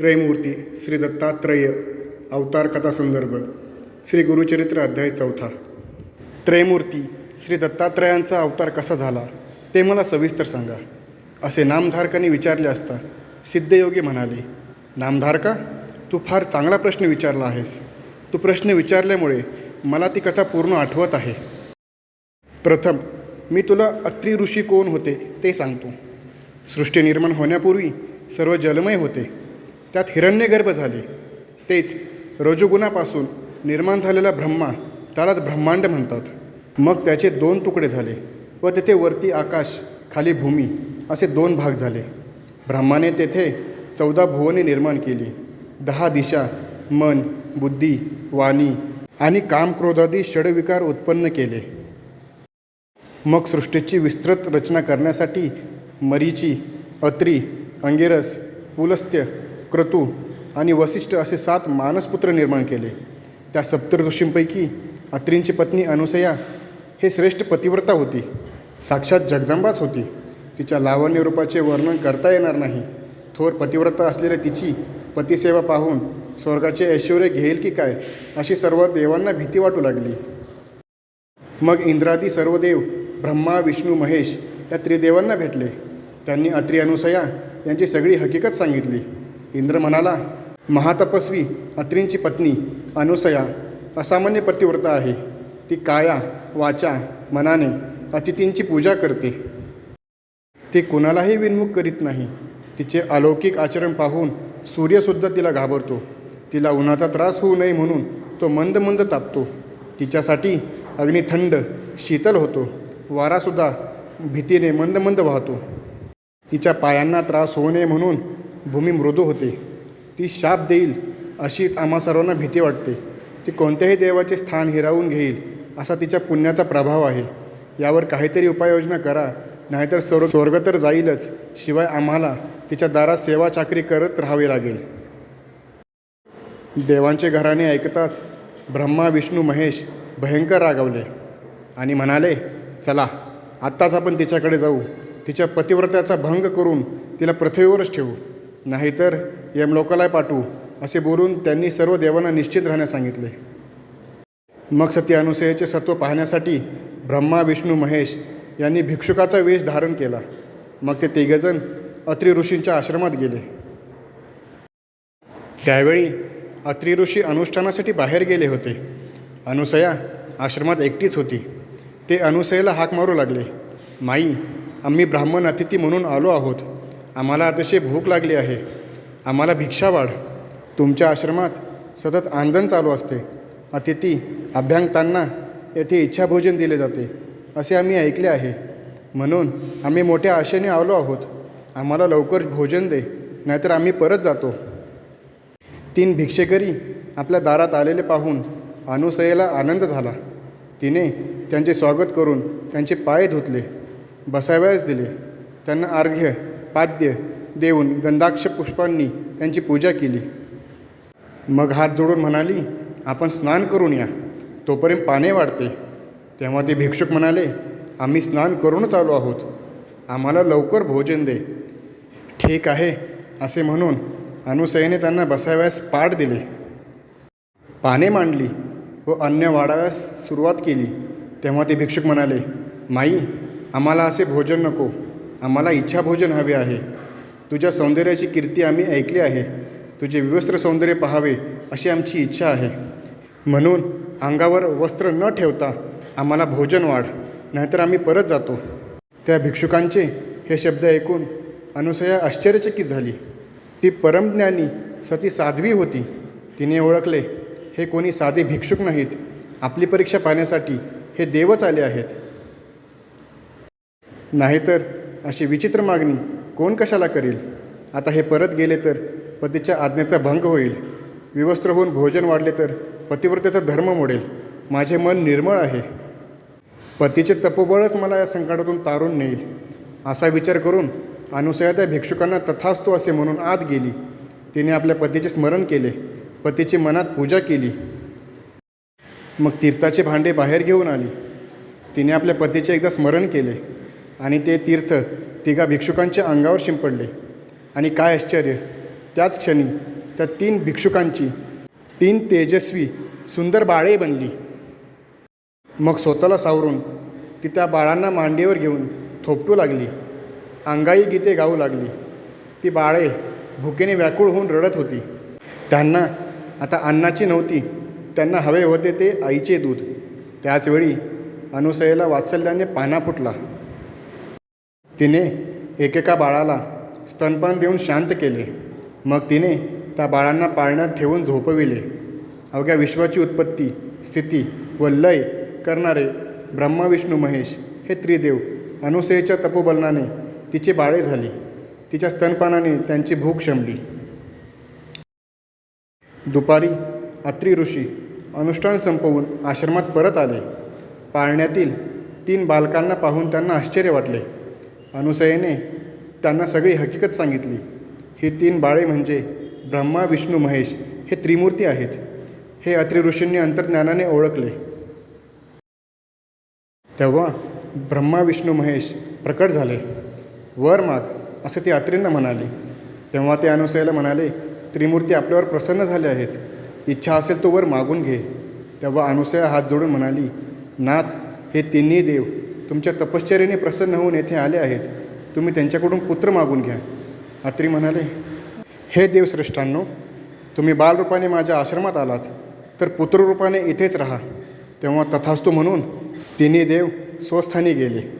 त्रयमूर्ती श्री दत्तात्रय अवतार कथा संदर्भ श्री गुरुचरित्र अध्याय चौथा. त्रयमूर्ती श्री दत्तात्रयांचा अवतार कसा झाला ते मला सविस्तर सांगा. असे नामधारकांनी विचारले असता सिद्धयोगी म्हणाले नामधारका तू फार चांगला प्रश्न विचारला आहेस. तू प्रश्न विचारल्यामुळे मला ती कथा पूर्ण आठवत आहे. प्रथम मी तुला अत्री ऋषी कोण होते ते सांगतो. सृष्टी निर्माण होण्यापूर्वी सर्व जलमय होते. त्यात हिरण्यगर्भ झाले. तेच रजोगुणापासून निर्माण झालेला ब्रह्मा त्यालाच ब्रह्मांड म्हणतात. मग त्याचे दोन तुकडे झाले व तेथे वरती आकाश खाली भूमी असे दोन भाग झाले. ब्रह्माने तेथे चौदा भुवने निर्माण केली. दहा दिशा मन बुद्धी वाणी आणि कामक्रोधादी षडविकार उत्पन्न केले. मग सृष्टीची विस्तृत रचना करण्यासाठी मरीची अत्री अंगिरस पुलस्त्य क्रतू आणि वसिष्ठ असे सात मानसपुत्र निर्माण केले. त्या सप्तऋषींपैकी अत्रींची पत्नी अनुसया हे श्रेष्ठ पतिव्रता होती. साक्षात जगदंबाच होती. तिच्या लावण्य रूपाचे वर्णन करता येणार नाही. थोर पतिव्रता असलेल्या तिची पतिसेवा पाहून स्वर्गाचे ऐश्वर घेईल की काय अशी सर्व देवांना भीती वाटू लागली. मग इंद्रादी सर्व देव ब्रह्मा विष्णू महेश या त्रिदेवांना भेटले. त्यांनी अत्री अनुसया यांची सगळी हकीकत सांगितली. इंद्र म्हणाला महातपस्वी अत्रींची पत्नी अनुसया असामान्य पतिव्रता आहे. ती काया वाचा मनाने अतिथींची पूजा करते. ती कुणालाही विनमुख करीत नाही. तिचे अलौकिक आचरण पाहून सूर्यसुद्धा तिला घाबरतो. तिला उन्हाचा त्रास होऊ नये म्हणून तो मंद मंद तापतो. तिच्यासाठी अग्नी थंड शीतल होतो. वारासुद्धा भीतीने मंद मंद वाहतो. तिच्या पायांना त्रास होऊ नये म्हणून भूमी मृदू होते. ती शाप देईल अशी आम्हा सर्वांना भीती वाटते. ती कोणत्याही देवाचे स्थान हिरावून घेईल असा तिच्या पुण्याचा प्रभाव आहे. यावर काहीतरी उपाययोजना करा नाहीतर स्वर्ग स्वर्ग तर जाईलच शिवाय आम्हाला तिच्या दारात सेवा चाकरी करत राहावे लागेल. देवांचे घराणे ऐकताच ब्रह्मा विष्णू महेश भयंकर रागावले आणि म्हणाले चला आत्ताच आपण तिच्याकडे जाऊ. तिच्या पतिव्रत्याचा भंग करून तिला पृथ्वीवरच ठेवू. नाहीतर यमलोकाला पाठवू असे बोलून त्यांनी सर्व देवांना निश्चित राहण्यास सांगितले. मग सती अनुसयाचे सत्व पाहण्यासाठी ब्रह्मा विष्णू महेश यांनी भिक्षुकाचा वेश धारण केला. मग ते तिघजण अत्री ऋषींच्या आश्रमात गेले. त्यावेळी अत्री ऋषी अनुष्ठानासाठी बाहेर गेले होते. अनुसया आश्रमात एकटीच होती. ते अनुसयेला हाक मारू लागले. माई आम्ही ब्राह्मण अतिथी म्हणून आलो आहोत. आम्हाला अतिशय भूक लागली आहे. आम्हाला भिक्षा वाढ. तुमच्या आश्रमात सतत आंदन चालू असते. अतिथी अभ्यंगतांना येथे इच्छाभोजन दिले जाते असे आम्ही ऐकले आहे. म्हणून आम्ही मोठ्या आशेने आलो आहोत. आम्हाला लवकर भोजन दे नाहीतर आम्ही परत जातो. तीन भिक्षेकरी आपल्या दारात आलेले पाहून अनुसयेला आनंद झाला. तिने त्यांचे स्वागत करून त्यांचे पाय धुतले. बसाव्यास दिले. त्यांना अर्घ्य पाद्य देऊन गंधाक्ष पुष्पांनी त्यांची पूजा केली. मग हात जोडून म्हणाली आपण स्नान करून या. तोपर्यंत पाने वाढते. तेव्हा ते भिक्षुक म्हणाले आम्ही स्नान करूनच आलो आहोत. आम्हाला लवकर भोजन दे. ठीक आहे असे म्हणून अनुसयेने त्यांना बसाव्यास पाठ दिले. पाने मांडली व अन्न वाढाव्यास सुरुवात केली. तेव्हा ते भिक्षुक म्हणाले माई आम्हाला असे भोजन नको. आम्हाला इच्छा भोजन हवे आहे. तुझ्या सौंदर्याची कीर्ती आम्ही ऐकली आहे. तुझे विवस्त्र सौंदर्य पाहावे अशी आमची इच्छा आहे. म्हणून अंगावर वस्त्र न ठेवता आम्हाला भोजन वाढ नाहीतर आम्ही परत जातो. त्या भिक्षुकांचे हे शब्द ऐकून अनुसया आश्चर्यचकित झाली. ती परमज्ञानी सती साध्वी होती. तिने ओळखले हे कोणी साधे भिक्षुक नाहीत. आपली परीक्षा पाहण्यासाठी हे देवच आले आहेत. नाहीतर अशी विचित्र मागणी कोण कशाला करील? आता हे परत गेले तर पतीच्या आज्ञेचा भंग होईल. विवस्त्र होऊन भोजन वाढले तर पतिव्रतेचा धर्म मोडेल. माझे मन निर्मळ आहे. पतीचे तपोबळच मला या संकटातून तारून नेईल. असा विचार करून अनुसया त्या भिक्षुकांना तथास्तू असे म्हणून आत गेली. तिने आपल्या पतीचे स्मरण केले. पतीची मनात पूजा केली. मग तीर्थाचे भांडे बाहेर घेऊन आली. तिने आपल्या पतीचे एकदा स्मरण केले. आणि ते तीर्थ तिघा भिक्षुकांच्या अंगावर शिंपडले. आणि काय आश्चर्य! त्याच क्षणी त्या तीन भिक्षुकांची तीन तेजस्वी सुंदर बाळे बनली. मग स्वतःला सावरून ती त्या बाळांना मांडीवर घेऊन थोपटू लागली. अंगाई गीते गाऊ लागली. ती बाळे भुकेने व्याकुळ होऊन रडत होती. त्यांना आता अन्नाची नव्हती त्यांना हवे होते ते आईचे दूध. त्याचवेळी अनुसयेला वात्सल्याने पाना फुटला. तिने एकेका बाळाला स्तनपान देऊन शांत केले. मग तिने त्या बाळांना पाळण्यात ठेवून झोपविले. अवघ्या विश्वाची उत्पत्ती स्थिती व लय करणारे ब्रह्मा विष्णू महेश हे त्रिदेव अनुसयेच्या तपोबलनाने तिचे बाळे झाली. तिच्या स्तनपानाने त्यांची भूक शमली. दुपारी अत्री ऋषी अनुष्ठान संपवून आश्रमात परत आले. पाळण्यातील तीन बालकांना पाहून त्यांना आश्चर्य वाटले. अनुसयेने त्यांना सगळी हकीकत सांगितली. ही तीन बाळे म्हणजे ब्रह्मा विष्णू महेश हे त्रिमूर्ती आहेत. हे अत्री ऋषींनी अंतर्ज्ञानाने ओळखले. तेव्हा ब्रह्मा विष्णू महेश प्रकट झाले. वर माग असे ते अत्रींना म्हणाले. तेव्हा ते अनुसयाला म्हणाले त्रिमूर्ती आपल्यावर प्रसन्न झाले आहेत. इच्छा असेल तो वर मागून घे. तेव्हा अनुसया हात जोडून म्हणाली नाथ हे तिन्ही देव तुमच्या तपश्चर्याने प्रसन्न होऊन येथे आले आहेत. तुम्ही त्यांच्याकडून पुत्र मागून घ्या. अत्री म्हणाले हे देवश्रेष्ठांनो तुम्ही बालरूपाने माझ्या आश्रमात आलात. तर पुत्ररूपाने इथेच राहा. तेव्हा तथास्तू म्हणून तिन्ही देव स्वस्थानी गेले.